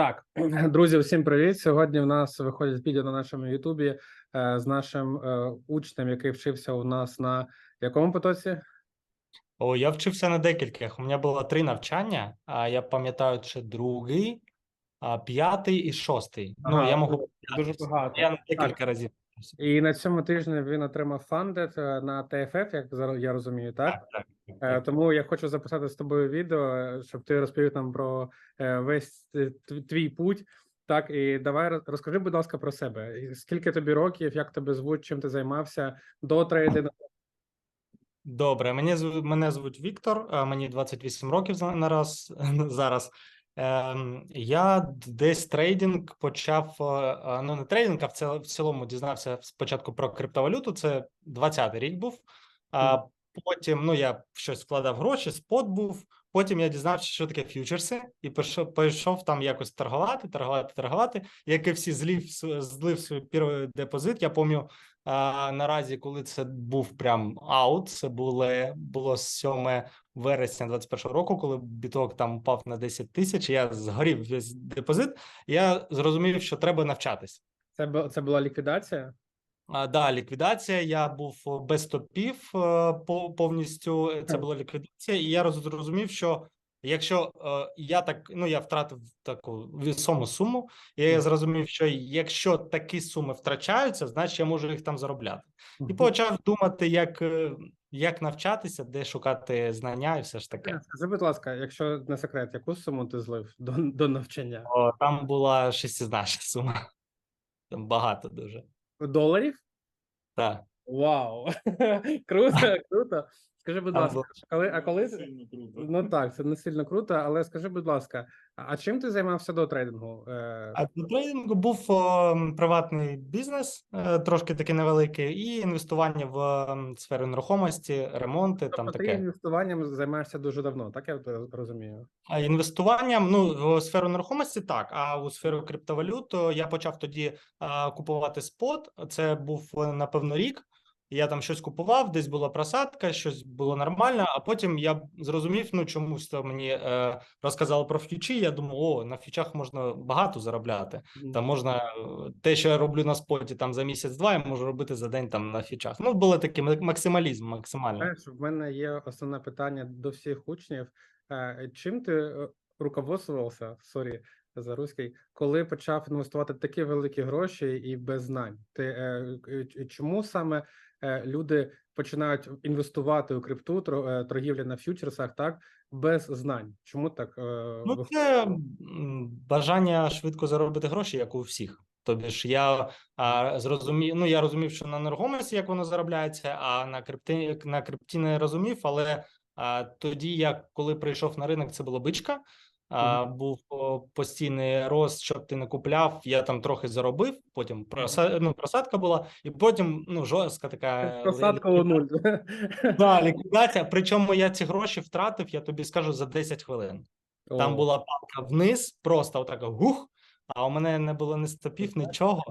Так, друзі, всім привіт. Сьогодні в нас виходить відео на нашому Ютубі е, з нашим е, учнем, який вчився у нас на якому потоці? О, я вчився на декількох. У мене було три навчання, а я пам'ятаю, чи другий, п'ятий і шостий. Ага, ну, я можу дуже багато. Я на декілька разів. І на цьому тижні він отримав фандед е, на ТФФ, як я розумію, так? Так, так, так, Е. Тому я хочу записати з тобою відео, е, щоб ти розповів нам про весь твій путь. Так, і давай розкажи, будь ласка, про себе. Скільки тобі років, як тебе звуть, чим ти займався до трейдингу? Добре, мене мене звуть Віктор, мені 28 років за- зараз. Ем, я десь трейдинг почав. е, е, Ну, не трейдинг, а в цел- в цілому дізнався спочатку про криптовалюту. Це 20-й рік був. А потім ну, я щось вкладав гроші, спот був. Потім я дізнався, що таке фьючерси, і пішов, там якось торгувати, торгувати, торгувати. Як і всі злив, злив свій перший депозит. Я пам'ятаю, наразі, коли це був прям аут, це було, було 7 вересня 21 року, коли біток там упав на 10 тисяч. Я згорів весь депозит. Я зрозумів, що треба навчатись. Це це була ліквідація? Да, ліквідація. Я був без стопів е, по- повністю. Це була ліквідація, і я зрозумів, що якщо е, я так ну я втратив таку вісому суму, і я зрозумів, що якщо такі суми втрачаються, значить я можу їх там заробляти. І почав думати, як, е, як навчатися, де шукати знання, і все ж таке. Скажи, будь ласка, якщо не секрет, яку суму ти злив до, до навчання? О, там була шестизначна сума. Там багато дуже. Доларів? Так. Вау! Круто, круто. Скажи, будь ласка, коли, а коли Сильно круто. ну так, це не сильно круто, але скажи, будь ласка, а чим ти займався до трейдингу? Е, А до трейдингу був о, приватний бізнес, е, трошки такий невеликий, і інвестування в сферу нерухомості, ремонти, там тобто ти таке. інвестуванням займаєшся дуже давно, так я розумію? А інвестуванням, ну, в сферу нерухомості так, а у сферу криптовалют я почав тоді а, купувати спот. Це був е, напевно рік. Я там щось купував, десь була просадка, щось було нормально. А потім я зрозумів, ну чомусь то мені е, розказали про фьючі. Я думав, о, на фьючах можна багато заробляти. Там можна е, те, що я роблю на споті там за місяць-два, я можу робити за день там на фьючах. Ну, було такий максималізм максимально. Знаєш, в мене є основне питання до всіх учнів. Е, Чим ти е, руководствувався, сорі за руський, коли почав інвестувати такі великі гроші і без знань? Ти чому саме люди починають інвестувати у крипту, е, торгівлі на фьючерсах, так без знань? Чому так? е, Ну, це бажання швидко заробити гроші, як у всіх. Тобі ж я а, зрозумів, ну я розумів, що на нерухомості як воно заробляється, а на крипті на крипті не розумів. Але а, тоді, я коли прийшов на ринок, це була бичка. А, був постійний рост, щоб ти не купляв. Я там трохи заробив, потім проса, ну, просадка була, і потім ну жорстка така Просадка у нуль. Да, ліквідація. Причому я ці гроші втратив, я тобі скажу, за 10 хвилин. Там була палка вниз, просто отак гух, а у мене не було ні стопів, нічого.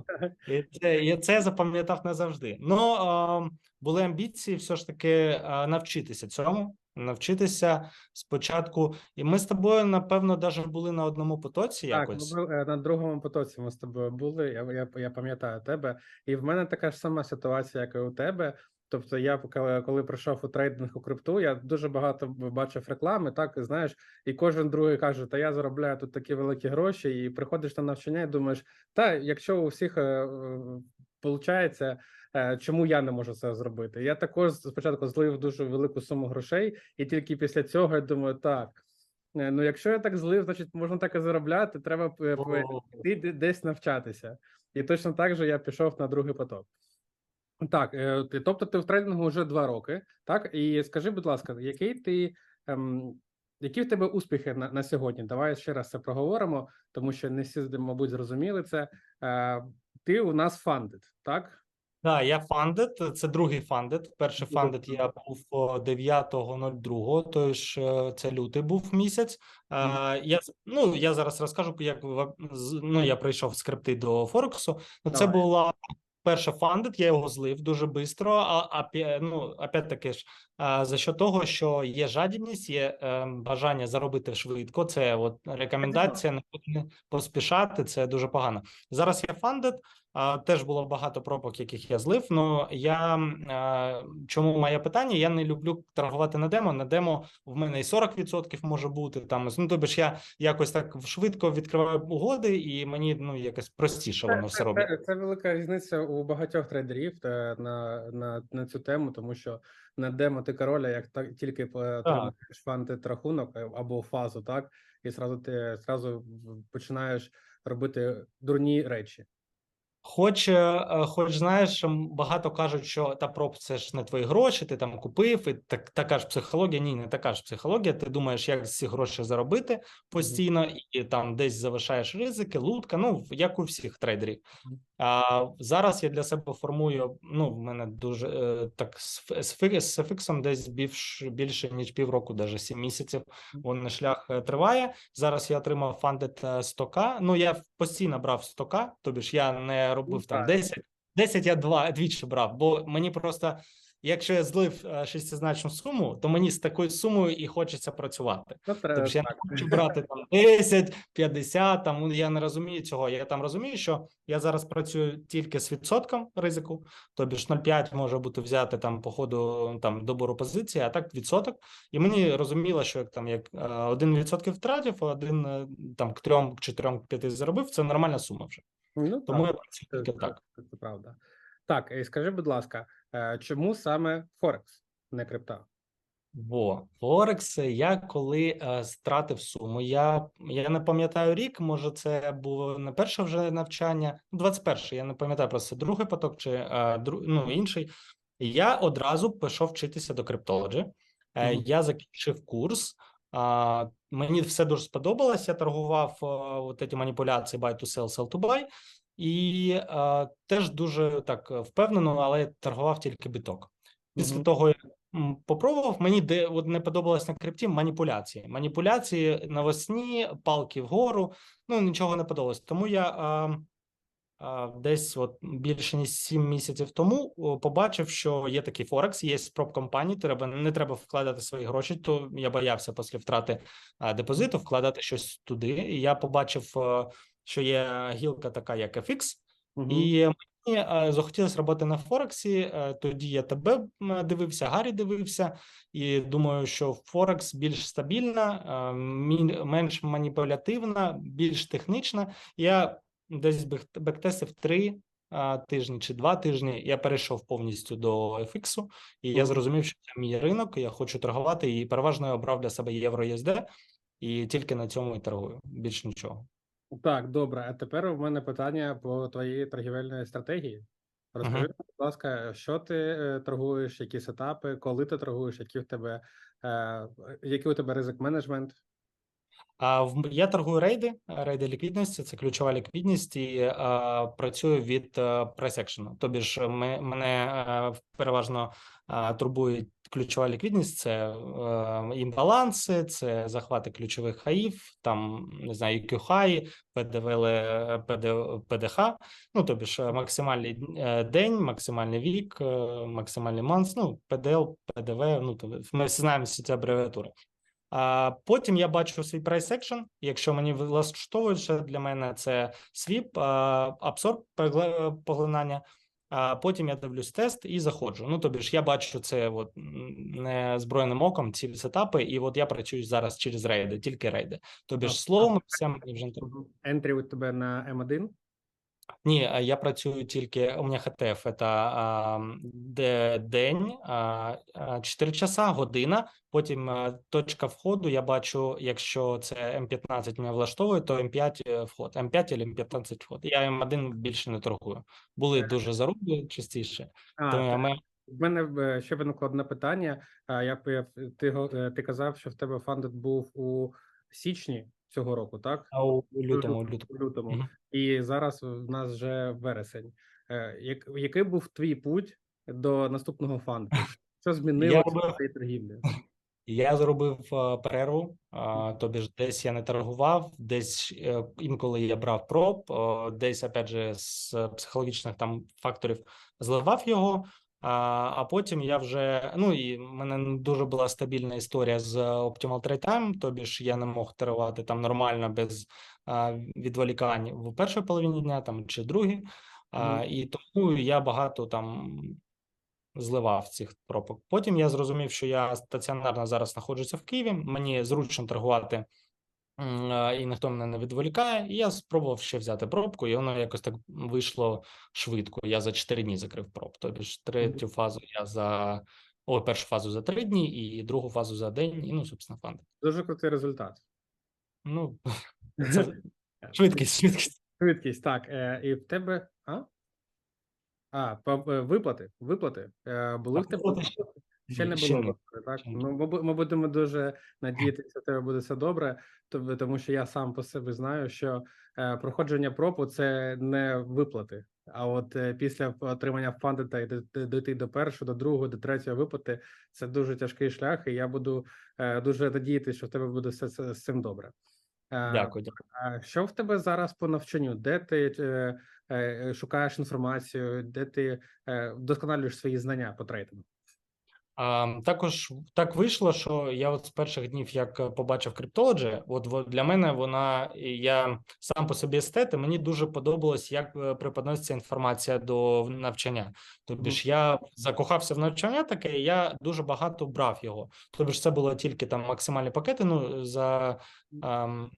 І це, я це запам'ятав назавжди. Ну, е, були амбіції все ж таки е, навчитися цьому, навчитися спочатку. І ми з тобою, напевно, навіть були на одному потоці Так, якось. ми були, е, на другому потоці ми з тобою були. Я, я, я пам'ятаю тебе, і в мене така ж сама ситуація, як і у тебе. Тобто, я поки- коли прийшов у трейдинг у крипту, я дуже багато бачив реклами, так і знаєш, і кожен другий каже: Та я заробляю тут такі великі гроші, і приходиш на навчання і думаєш, та якщо у всіх виходить, чому я не можу це зробити? Я також спочатку злив дуже велику суму грошей, і тільки після цього я думаю, так. е, Ну, якщо я так злив, значить можна так і заробляти. Треба е, йти десь навчатися. І точно так же я пішов на другий поток. Так, е, тобто ти в трейдингу вже два роки, так? І скажи, будь ласка, який ти, ем, які в тебе успіхи на, на сьогодні? Давай ще раз це проговоримо, тому що не всі, мабуть, зрозуміли це. Е, ти у нас фандед, так? Так, я фандед, це другий фандед. Перший фандед я був о, 9.02, тож е, це лютий був місяць. Е, Я ну я зараз розкажу, як ну я прийшов з крипти до Форексу. Ну, це була вперше фандит, я його злив дуже швидко. А, а ну, опять-таки ж, за що того, що є жадібність, є е, бажання заробити швидко. Це от рекомендація не не поспішати. Це дуже погано. Зараз я фандит. А, теж було багато пробок, яких я злив. Ну я чому моє питання? Я не люблю торгувати на демо. На демо в мене і 40% може бути там. Ну тобі ж я якось так швидко відкриваю угоди, і мені ну якось простіше воно все робить. Це, це велика різниця у багатьох трейдерів е, на, на, на цю тему, тому що на демо ти короля, як так тільки отримуєш фантит рахунок е, або фазу, так і зразу ти зразу починаєш робити дурні речі. Хоч, е, хоч знаєш, багато кажуть, що та проб це ж не твої гроші, ти там купив, і так така ж психологія. Ні, не така ж психологія. Ти думаєш, як ці гроші заробити постійно, і там десь завишаєш ризики, лутка. Ну як у всіх трейдерів. А зараз я для себе формую. Ну, в мене дуже е, так з, фіксом десь більш, більше ніж півроку, навіть 7 місяців. Вон шлях е, триває. Зараз я отримав фандит 100к. Ну я постійно брав 100к, тобі ж я не робив там так. 10. 10 я два двічі брав, бо мені просто, якщо я злив е, шестизначну суму, то мені з такою сумою і хочеться працювати. Ну, Тобто я не хочу брати там 10, 50, там ну, я не розумію цього. Я там розумію, що я зараз працюю тільки з відсотком ризику, тобі ж 0,5 може бути взяти там по ходу там добору позиції, а так відсоток. І мені розуміло, що як там як е, один відсотків втратив, а один е, там к трьом, к чотирьом, к п'яти заробив. Це нормальна сума вже. Ну, Тому так, це, тільки так. це, це правда. Так, і скажи, будь ласка, е, чому саме Форекс, не крипта? Во Форекс, я коли е, стратив суму, я, я не пам'ятаю рік, може, це було не перше вже навчання, ну, 21 я не пам'ятаю просто другий поток чи е, дру, ну, інший. Я одразу пішов вчитися до криптологі. Е, Мгм. Я закінчив курс. А, мені все дуже сподобалось. Я торгував от ці маніпуляції buy to sell, sell to buy. І е, теж дуже так впевнено, але торгував тільки биток. Після Мгм. того, як попробував, мені де от не подобалось на крипті маніпуляції. Маніпуляції навесні, палки вгору. Ну нічого не подобалось. Тому я а, а, десь от більше ніж 7 місяців тому побачив, що є такий Форекс, є проб компанії. Треба не треба вкладати свої гроші. То я боявся після втрати депозиту вкладати щось туди. І я побачив, е, що є гілка така, як FX, Мгм. і мені е, захотілося роботи на Форексі. е, Тоді я тебе дивився, Гаррі дивився, і думаю, що Форекс більш стабільна, менш маніпулятивна, більш технічна. Я десь бек- бектестив три тижні чи два тижні. Я перейшов повністю до FX, і я зрозумів, що це мій ринок. Я хочу торгувати, і переважно я обрав для себе євро USD, і тільки на цьому і торгую. Більш нічого. Так, добре. А тепер у мене питання по твоїй торгівельної стратегії. Розкажи, Мгм. будь ласка, що ти е, торгуєш, які сетапи, коли ти торгуєш, які в тебе, е, який у тебе ризик менеджмент? А я торгую рейди, рейди ліквідності, це ключова ліквідність, і а, працюю від е, action. Тобі ж ми, мене е, переважно а, турбує ключова ліквідність, це е, імбаланси, це захвати ключових хаїв, там не знаю, QHI, ПДВ, ПД, ПДХ. Ну тобі ж е, максимальний е, день, максимальний вік, е, максимальний манс, ну ПДЛ, ПДВ. Ну тобі ми всі знаємо всі ці абревіатури. А потім я бачу свій price action. Якщо мені влаштовує, для мене це свіп, абсорб поглинання. А потім я дивлюсь тест і заходжу. Ну тобі ж я бачу це от м, незброєним оком, ці сетапи, і от я працюю зараз через рейди, тільки рейди. Тобі ж словом, все мені вже не. Ентрі у тебе на М1? Ні, я працюю тільки, у мене ХТФ, це де день, а, а, 4 часа, година, потім точка входу, я бачу, якщо це М15 мене влаштовує, то М5 е, вход, М5 або М15 вход. Я М1 більше не торгую. Були дуже заруби частіше, А, тому ми- В мене е, ще виникло одне питання. Я ти е, ти казав, що в тебе фандит був у січні цього року, так? а у лютому, у лютому. Лютому. Мгм. І зараз в нас вже вересень. Е, Як, який був твій путь до наступного фанду? Що змінилося робив- в торгівлі? Я зробив е, перерву, тобі ж десь я не торгував, десь е, інколи я брав проб, десь опять же з психологічних там факторів зливав його. А, а потім я вже ну і в мене дуже була стабільна історія з Optimal Trade Time, тобі ж я не мог торгувати там нормально без а, відволікань в першій половині дня там чи другій. А, Мгм. і тому я багато там зливав цих пропок. Потім я зрозумів, що я стаціонарно зараз знаходжуся в Києві. Мені зручно торгувати, і ніхто мене не відволікає. І я спробував ще взяти пробку, і воно якось так вийшло швидко. Я за 4 дні закрив проб. Тобі ж третю фазу я за о, першу фазу за 3 дні, і другу фазу за день. І ну, собственно, фанди. Дуже крутий результат. Ну це швидкість, швидкість. Швидкість, так. Е, і в тебе. А? А, е, виплати. Виплати. Е, були А в тебе ще- не було виплати, так? Ну, ми, будемо дуже надіятися, що тебе буде все добре, тому що я сам по собі знаю, що е, проходження пропу це не виплати. А от е, після отримання фандита і д- д- до першого, до другого, до третього виплати це дуже тяжкий шлях, і я буду е, дуже надіятися, що в тебе буде все з цим добре. Е, Дякую, дякую. а що в тебе зараз по навчанню? Де ти е, е, шукаєш інформацію, де ти е, вдосконалюєш свої знання по трейдингу? Також так вийшло, що я от з перших днів, як е, побачив Cryptology, от для мене вона я сам по собі естет, і мені дуже подобалось, як е, преподноситься інформація до навчання. Тобі ж я закохався в навчання таке, і я дуже багато брав його. Тобі ж це було тільки там максимальні пакети. Ну за ем,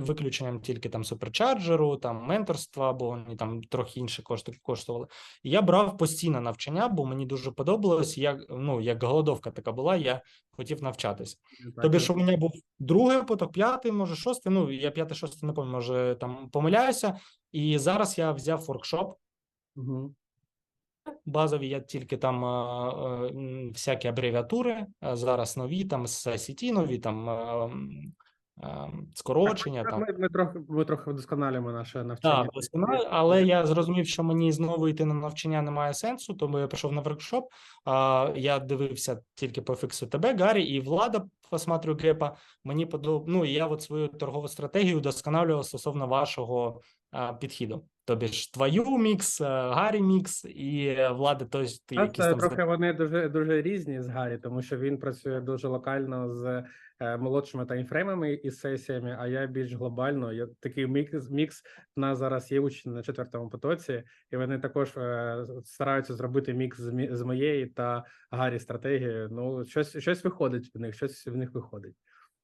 виключенням тільки там суперчарджеру, там менторства, бо вони там трохи інші кошти коштували. І я брав постійно навчання, бо мені дуже подобалось. Як ну як голодовка така була, я хотів навчатися. Так, Тобі ж у мене був другий поток, п'ятий, може шостий. Ну я п'ятий, шостий не пам'ятаю, може там помиляюся. І зараз я взяв воркшоп Угу. базові. Я тільки там а, а, всякі абревіатури. а Зараз нові, там з СІТі, нові, там е, скорочення. Так, там Ми, ми трохи ми трохи вдосконалюємо наше навчання. Так, але я зрозумів, що мені знову йти на навчання немає сенсу, тому я пішов на воркшоп. А, я дивився тільки по фіксу тебе, Гаррі, і влада посмотрю гепа. Мені подоб... Ну, і я от свою торгову стратегію вдосконалював стосовно вашого а, підхіду. Тобі ж твою мікс, а, Гаррі мікс і е, влада, той якісь е, там трохи вони дуже дуже різні з Гаррі, тому що він працює дуже локально з е, молодшими таймфреймами і сесіями, а я більш глобально. Я такий мікс мікс. У нас зараз є учні на четвертому потоці, і вони також е, стараються зробити мікс з моєї та гарі стратегії. Ну щось щось виходить в них, щось в них виходить.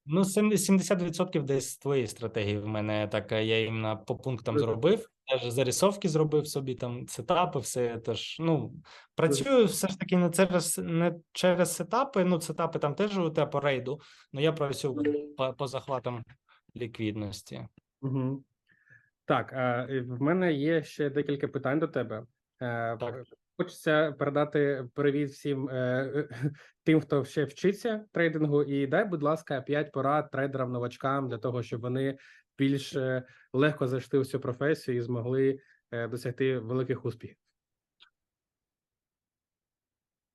Ну, сем- 70% десь твоєї стратегії в мене так. Я іменно по пунктам зробив. Теж зарисовки зробив собі там сетапи, все теж. Ну працюю все ж таки не через не через сетапи. Ну, сетапи там теж у тебе по рейду. Ну я працюю по, по захватам ліквідності. Угу. Так, в мене є ще декілька питань до тебе. Е, Так. Хочеться передати привіт всім е, тим, хто ще вчиться трейдингу, і дай, будь ласка, 5 порад трейдерам новачкам для того, щоб вони більш е, легко зайшли в цю професію і змогли е, досягти великих успіхів.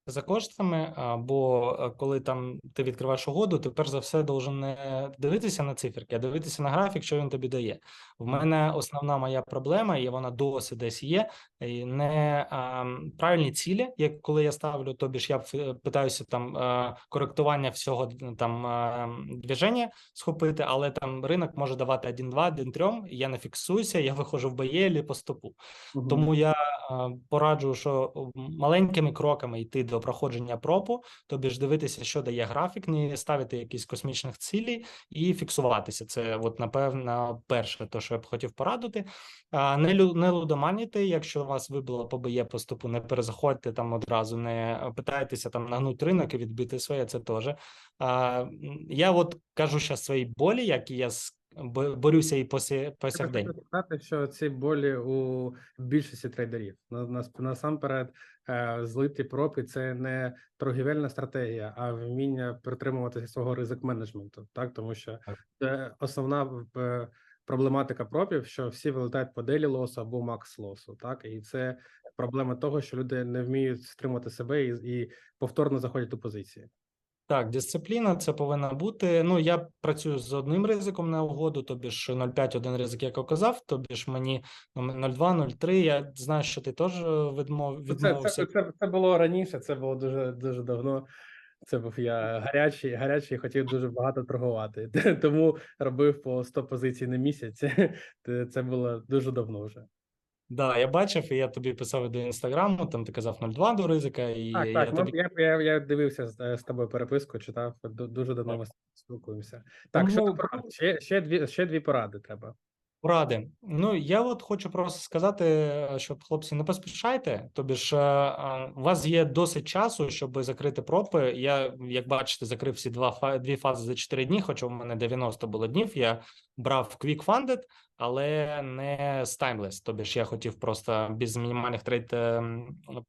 За коштами, а, бо е, коли там ти відкриваєш угоду, ти перш за все должен не дивитися на циферки, а дивитися на графік, що він тобі дає. В мене основна моя проблема, і вона досі десь є. Не а, правильні цілі, як коли я ставлю, тобі ж я питаюся там коректування всього там движення схопити, але там ринок може давати 1-2, 1-3, я не фіксуюся, я виходжу в боєлі по стопу. Мгм. Тому я е, пораджу, що маленькими кроками йти до проходження пропу, тобі ж дивитися, що дає графік, не ставити якісь космічних цілей і фіксуватися. Це, от, напевно, перше, то, що я б хотів порадити. А, Не, лю- не лудоманіти, якщо вас вибило по БЄ по стопу, не перезаходьте там одразу, не питайтеся там нагнути ринок і відбити своє, це теж. Я от кажу зараз свої болі, які я з- борюся і по, сі- по хочу сказати, що ці болі у більшості трейдерів. На, нас- насамперед, е, злиті пропи це не торгівельна стратегія, а вміння притримуватися свого ризик менеджменту. Так, тому що це основна е, проблематика пропів, що всі вилетають по делі лосу або макс лосу. Так, і це проблема того, що люди не вміють стримати себе і, і повторно заходять у позиції. Так, дисципліна це повинна бути. Ну, я працюю з одним ризиком на угоду, тобі ж 0,5 один ризик, як я казав, тобі ж мені ну, 0,2, 0,3. Я знаю, що ти теж відмов, Ну, Це, це, це, це було раніше, це було дуже дуже давно. Це був я гарячий, гарячий, хотів дуже багато торгувати. Тому робив по 100 позицій на місяць. Це було дуже давно вже. Да, я бачив, і я тобі писав до інстаграму, там ти казав 0,2 до ризика, і Так, я так. тобі Ну, я, я, я дивився з, з тобою переписку, читав. ду- Дуже давно ми спілкуємося. Так, що Тому- ти порадиш? ще, ще дві ще дві поради треба. Поради. Ну, я от хочу просто сказати, е, щоб хлопці не поспішайте. Тобі ж е, е, у вас є досить часу, щоб закрити пропи. Я, як бачите, закрив всі два дві фази за 4 дні, хоча у мене 90 було днів. Я брав Quick Funded, але не з Timeless. Тобі ж я хотів просто без мінімальних трейд е,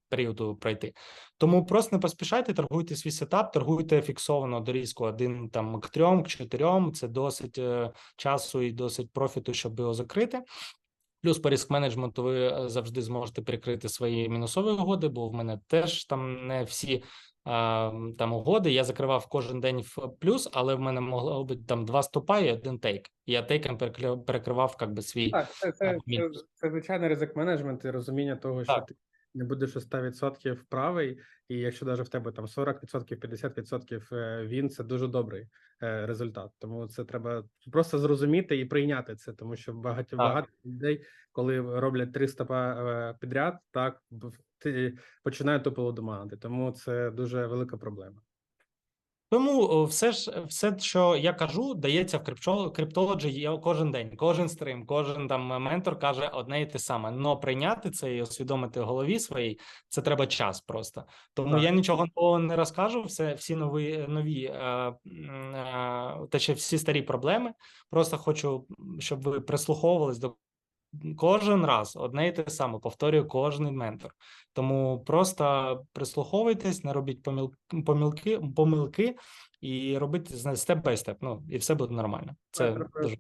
періоду пройти. Тому просто не поспішайте, торгуйте свій сетап, торгуйте фіксовано до різку один там к трьом, к чотирьом. Це досить е, часу і досить профіту, щоб його закрити. Плюс по риск менеджменту ви е, завжди зможете прикрити свої мінусові угоди, бо в мене теж там не всі там угоди. Я закривав кожен день в плюс, але в мене могло бути там два стопа і один тейк. Я тейком перекривав как би свій. Так, це, це, це, це звичайний ризик менеджмент і розуміння того, що Так. ти не будеш у 100% правий, і якщо навіть в тебе там 40%, 50% е, він це дуже добрий е, результат. Тому це треба просто зрозуміти і прийняти це, тому що багато багато людей, коли роблять три стопа е, підряд, так ти починають тупо думати. Тому це дуже велика проблема. Тому все ж все, що я кажу, дається в крипто- криптологі кожен день, кожен стрим, кожен там ментор каже одне і те саме. Но прийняти це і усвідомити в голові своїй, це треба час просто. Тому Так. я нічого нового не розкажу. Все, всі нові нові е, е, та ще всі старі проблеми. Просто хочу, щоб ви прислуховувались до кожен раз одне і те саме. Повторюю кожний ментор. Тому просто прислуховуйтесь, не робіть поміл, помилки, помилки і робіть степ бай степ. Ну і все буде нормально. Це дуже.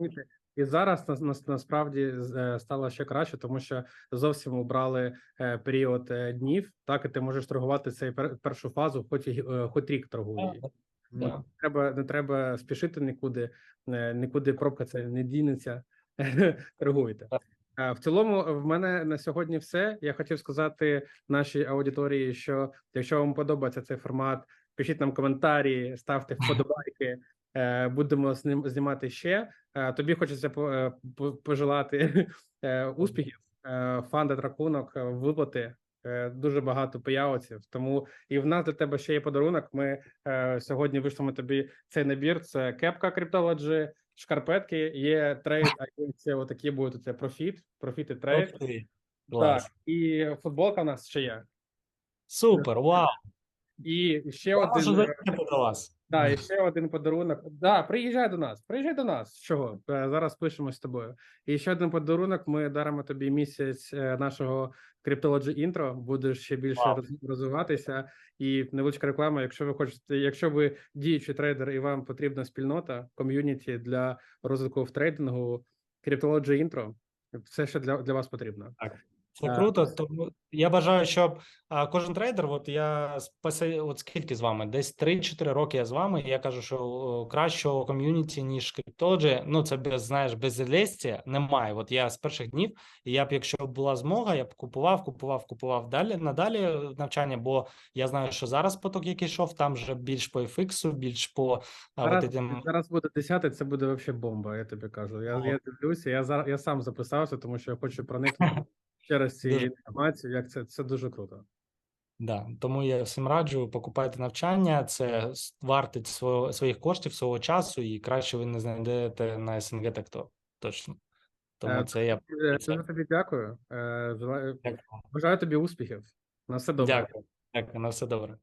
І зараз нас, нас насправді е, стало ще краще, тому що зовсім убрали е, період е, днів. Так, і ти можеш торгувати цей пер, першу фазу, хоч і е, хоч рік торгує. її. Да. Треба не треба спішити нікуди, е, нікуди пробка це не дінеться. Торгуйте. Е, В цілому, в мене на сьогодні все. Я хотів сказати нашій аудиторії, що якщо вам подобається цей формат, пишіть нам коментарі, ставте вподобайки. Е, Будемо з ним знімати ще. Е, Тобі хочеться по- е, пожелати е, успіхів, е, фандед рахунок, е, виплати. е, Дуже багато появців, тому і в нас для тебе ще є подарунок. Ми е, сьогодні вийшлемо тобі цей набір. Це кепка Cryptology, шкарпетки, є трейд, а ще отакі будуть це профіт, профіт і трейд. Так, і футболка у нас ще є. Супер, вау. І ще один. до вас. Да, і ще один подарунок. Да, приїжджай до нас. Приїжджай до нас. Чого? Е, Зараз пишемо з тобою. І ще один подарунок. Ми даримо тобі місяць е, нашого Cryptology Intro. Будеш ще більше Вау. роз- розвиватися. І невеличка реклама. Якщо ви хочете, якщо ви діючий трейдер і вам потрібна спільнота, ком'юніті для розвитку в трейдингу, Cryptology Intro, все, що для, для вас потрібно. Це Е, круто. Тому я бажаю, щоб а, кожен трейдер, от я от скільки з вами? Десь 3-4 роки я з вами. Я кажу, що кращого ком'юніті, ніж Cryptology, ну це без знаєш, без лестя немає. От я з перших днів, і я б, якщо була змога, я б купував, купував, купував далі надалі навчання, бо я знаю, що зараз поток, який йшов, там вже більш по FX, більш по Зараз, от этим... зараз буде 10, це буде взагалі бомба, я тобі кажу. Я, я дивлюся, я зараз я сам записався, тому що я хочу проникнути ще раз цією Дуже. інформацією. Як це це дуже круто. Да, тому я всім раджу покупайте навчання. Це вартить свого своїх коштів, свого часу, і краще ви не знайдете на СНГ так то точно. Тому Е, це я Е, це- Дуже тобі дякую. Е, желаю- дякую. Бажаю тобі успіхів. На все добре. Дякую. Дякую, на все добре.